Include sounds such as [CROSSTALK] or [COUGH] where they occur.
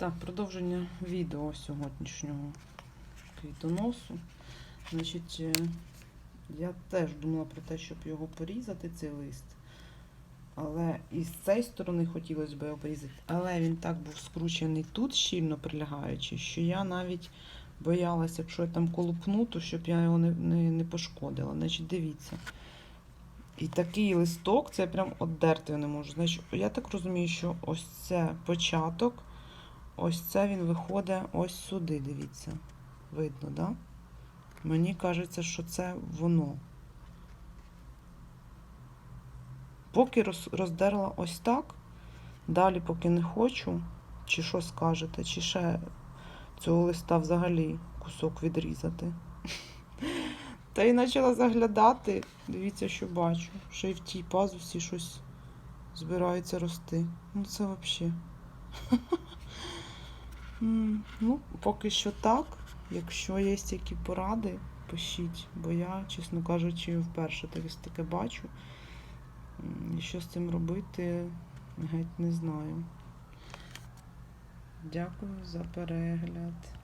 Так, продовження відео сьогоднішнього квітоносу. Значить, е, я теж думала про те, щоб його порізати, цей лист. Але і з цієї сторони хотілося б його порізати. Але він так був скручений тут, щільно прилягаючи, що я навіть боялася, якщо я там колупну, то щоб я його не, не, не пошкодила. Значить, дивіться. І такий листок, це я прям оддерти не можу. Значить, я так розумію, що ось це початок. Ось це він виходить ось сюди, дивіться. Видно, да? Мені кажеться, що це воно. Поки роздерла ось так, далі поки не хочу, чи що скажете, чи ще цього листа взагалі кусок відрізати. [LAUGHS] Та й почала заглядати. Дивіться, що бачу. Що і в тій пазусі щось збирається рости. Ну це взагалі. [LAUGHS] Ну, поки що так. Якщо є які поради, пишіть, бо я, чесно кажучи, вперше таке бачу. І що з цим робити, геть не знаю. Дякую за перегляд.